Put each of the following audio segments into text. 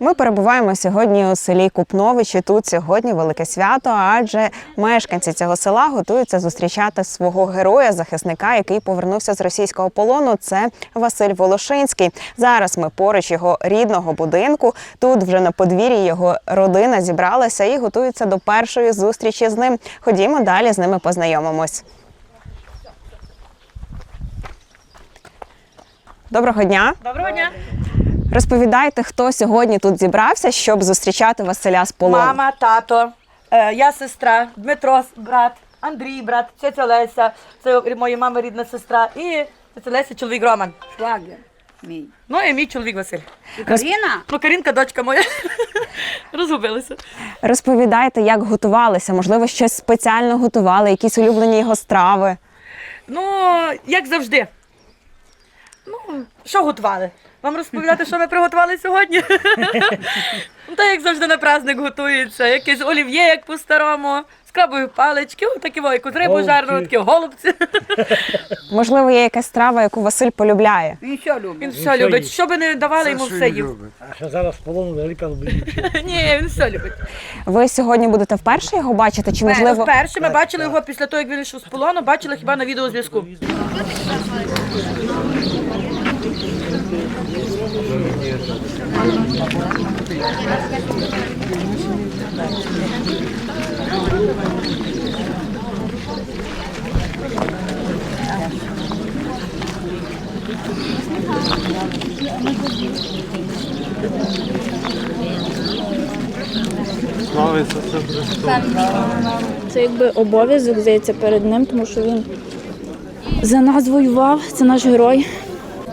Ми перебуваємо сьогодні у селі Купновичі. Тут сьогодні велике свято, адже мешканці цього села готуються зустрічати свого героя, захисника, який повернувся з російського полону. Це Василь Волошинський. Зараз ми поруч його рідного будинку. Тут вже на подвір'ї його родина зібралася і готується до першої зустрічі з ним. Ходімо далі з ними познайомимось. Доброго дня. Доброго дня. Розповідайте, хто сьогодні тут зібрався, щоб зустрічати Василя з полону. Мама, тато, е, я сестра, Дмитро брат, Андрій брат, тетя Леся, це моя мама рідна сестра і тетя Леся чоловік Роман. Швагер мій. Ну і мій чоловік Василь. Каріна? Ну, Карінка, дочка моя. Розгубилася. Розповідайте, як готувалися, можливо, щось спеціально готували, якісь улюблені його страви. Ну, як завжди. Ну, що готували? Вам розповідати, що ми приготували сьогодні? ну, так як завжди на праздник готується. Якесь олів'є, як по-старому, з крабової палички, такі якусь рибу жарну, такі голубці. Можливо, є якась страва, яку Василь полюбляє. Він що любить? Він все любить. Що би не давали, йому все їв. А ще зараз в полону велика лубінчина. Ні, він все любить. Ви сьогодні будете вперше його бачити? Чи можливо Вперше ми бачили його після того, як він вийшов з полону, бачили хіба на відеозв'язку. Це якби обов'язок здається перед ним, тому що він за нас воював, це наш герой.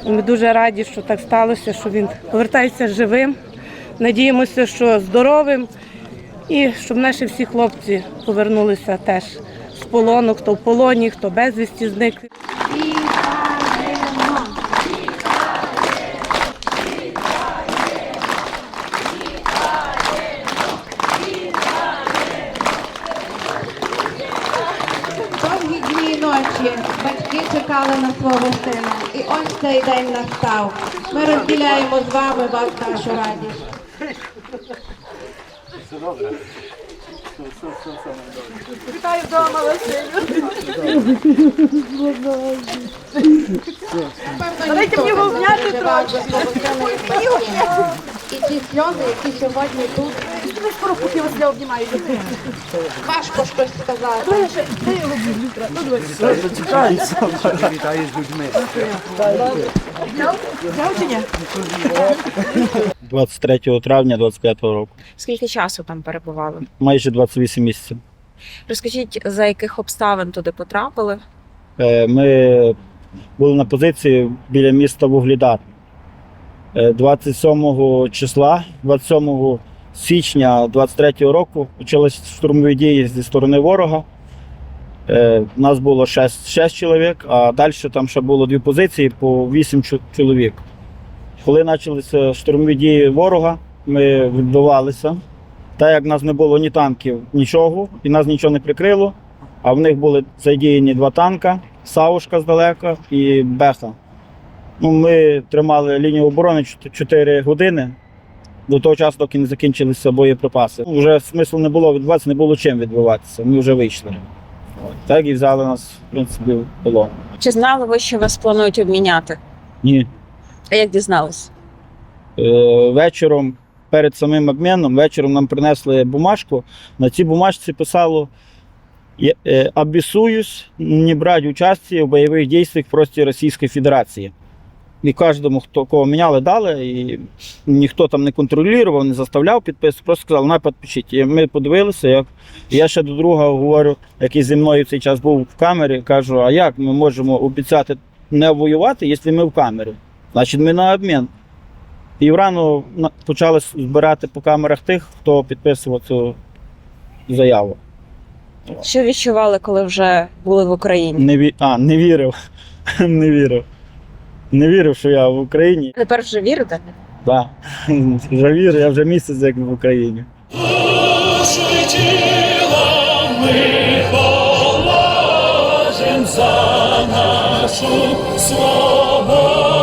Ми дуже раді, що так сталося, що він повертається живим. Надіємося, що здоровим і щоб наші всі хлопці повернулися теж з полону, хто в полоні, хто безвісті зник. Чекали на свого сина. І ось цей день настав. Ми розділяємо з вами вас нашу радість. Вітаю вдома, Василю. Дайте мені його обняти трохи. І ці сльози, які сьогодні тут, Ви скоро поки Василя обнімають. важко щось сказати. Вітаю з людьми. Взяв чи 23 травня 25 року. скільки часу там перебували? Майже 28 місяців. Розкажіть, за яких обставин туди потрапили? Е, Ми були на позиції біля міста Вуглідар. Е, 27 числа, 27 січня 23 року почалися штурмові дії зі сторони ворога. Е, Нас було 6, 6 чоловік, а далі там ще було дві позиції по 8 чоловік. Коли почалися штурмові дії ворога, ми відбивалися. Так як в нас не було ні танків, нічого, і нас нічого не прикрило. А в них були задіяні два танка, Саушка здалека і Беха. Ну, ми тримали лінію оборони 4 години до того часу, доки не закінчилися боєприпаси. Вже смислу не було відбуватися, не було чим відбуватися. Ми вже вийшли. Так і взяли нас, в принципі, в полон. Чи знали ви, що вас планують обміняти? Ні. А як дізнались? Е, вечором перед самим обміном, вечором нам принесли бумажку. На цій бумажці писало «Я, е, «Обісуюсь не брати участі в бойових діях проти Російської Федерації. І кожному, хто кого міняли, дали, і ніхто там не контролював, не заставляв підписувати, просто сказали, на підпишіть. І ми подивилися, як я ще до друга говорю, який зі мною в цей час був в камері, кажу, а як ми можемо обіцяти не воювати, якщо ми в камері? Значить, ми на обмін. І врано почали збирати по камерах тих, хто підписував цю заяву. Що відчували, коли вже були в Україні? Не ві... А, не вірив. не вірив. Не вірив, що я в Україні. Тепер вже вірите? Да. Вже вірю, я вже місяць як в Україні. за нашу свободу.